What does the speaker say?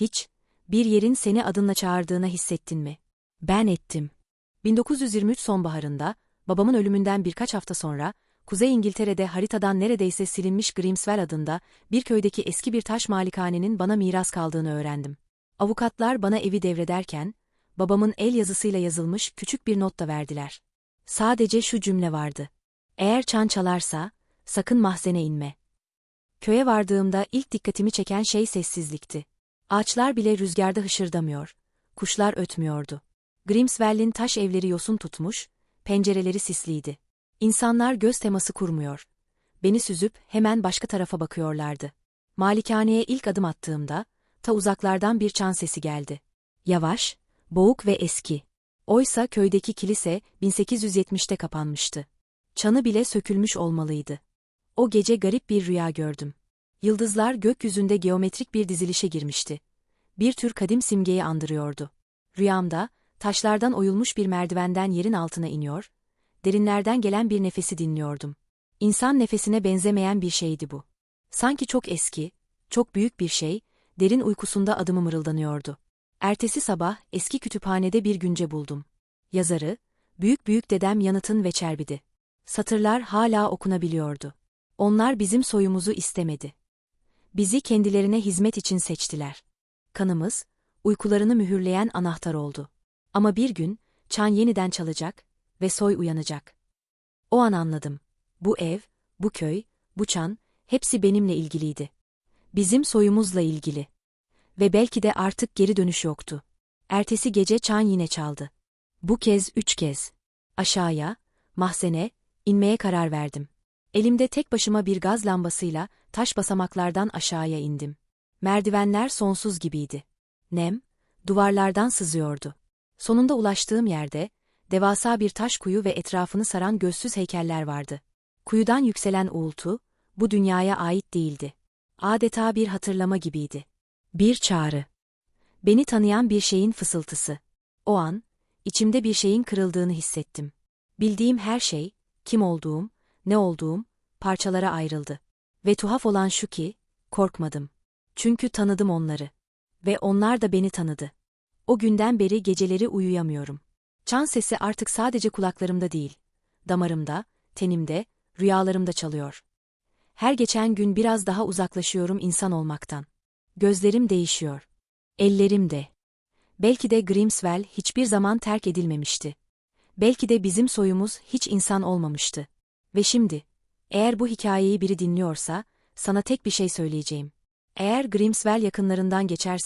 Hiç, bir yerin seni adınla çağırdığına hissettin mi? Ben ettim. 1923 sonbaharında, babamın ölümünden birkaç hafta sonra, Kuzey İngiltere'de haritadan neredeyse silinmiş Grimswell adında bir köydeki eski bir taş malikanenin bana miras kaldığını öğrendim. Avukatlar bana evi devrederken, babamın el yazısıyla yazılmış küçük bir not da verdiler. Sadece şu cümle vardı. Eğer çan çalarsa, sakın mahzene inme. Köye vardığımda ilk dikkatimi çeken şey sessizlikti. Ağaçlar bile rüzgarda hışırdamıyor, kuşlar ötmüyordu. Grimswell'in taş evleri yosun tutmuş, pencereleri sisliydi. İnsanlar göz teması kurmuyor. Beni süzüp hemen başka tarafa bakıyorlardı. Malikaneye ilk adım attığımda, ta uzaklardan bir çan sesi geldi. Yavaş, boğuk ve eski. Oysa köydeki kilise 1870'te kapanmıştı. Çanı bile sökülmüş olmalıydı. O gece garip bir rüya gördüm. Yıldızlar gökyüzünde geometrik bir dizilişe girmişti. Bir tür kadim simgeyi andırıyordu. Rüyamda, taşlardan oyulmuş bir merdivenden yerin altına iniyor, derinlerden gelen bir nefesi dinliyordum. İnsan nefesine benzemeyen bir şeydi bu. Sanki çok eski, çok büyük bir şey, derin uykusunda adımı mırıldanıyordu. Ertesi sabah eski kütüphanede bir günce buldum. Yazarı, büyük büyük dedem yanıtın ve çerbidi. Satırlar hala okunabiliyordu. Onlar bizim soyumuzu istemedi. Bizi kendilerine hizmet için seçtiler. Kanımız, uykularını mühürleyen anahtar oldu. Ama bir gün, çan yeniden çalacak ve soy uyanacak. O an anladım. Bu ev, bu köy, bu çan, hepsi benimle ilgiliydi. Bizim soyumuzla ilgili. Ve belki de artık geri dönüş yoktu. Ertesi gece çan yine çaldı. Bu kez üç kez. Aşağıya, mahzene, inmeye karar verdim. Elimde tek başıma bir gaz lambasıyla taş basamaklardan aşağıya indim. Merdivenler sonsuz gibiydi. Nem, duvarlardan sızıyordu. Sonunda ulaştığım yerde, devasa bir taş kuyu ve etrafını saran gözsüz heykeller vardı. Kuyudan yükselen uğultu, bu dünyaya ait değildi. Adeta bir hatırlama gibiydi. Bir çağrı. Beni tanıyan bir şeyin fısıltısı. O an, içimde bir şeyin kırıldığını hissettim. Bildiğim her şey, kim olduğum, ne olduğum, parçalara ayrıldı. Ve tuhaf olan şu ki, korkmadım. Çünkü tanıdım onları. Ve onlar da beni tanıdı. O günden beri geceleri uyuyamıyorum. Çan sesi artık sadece kulaklarımda değil, damarımda, tenimde, rüyalarımda çalıyor. Her geçen gün biraz daha uzaklaşıyorum insan olmaktan. Gözlerim değişiyor. Ellerim de. Belki de Grimswell hiçbir zaman terk edilmemişti. Belki de bizim soyumuz hiç insan olmamıştı. Ve şimdi, eğer bu hikayeyi biri dinliyorsa, sana tek bir şey söyleyeceğim. Eğer Grimswell yakınlarından geçersen,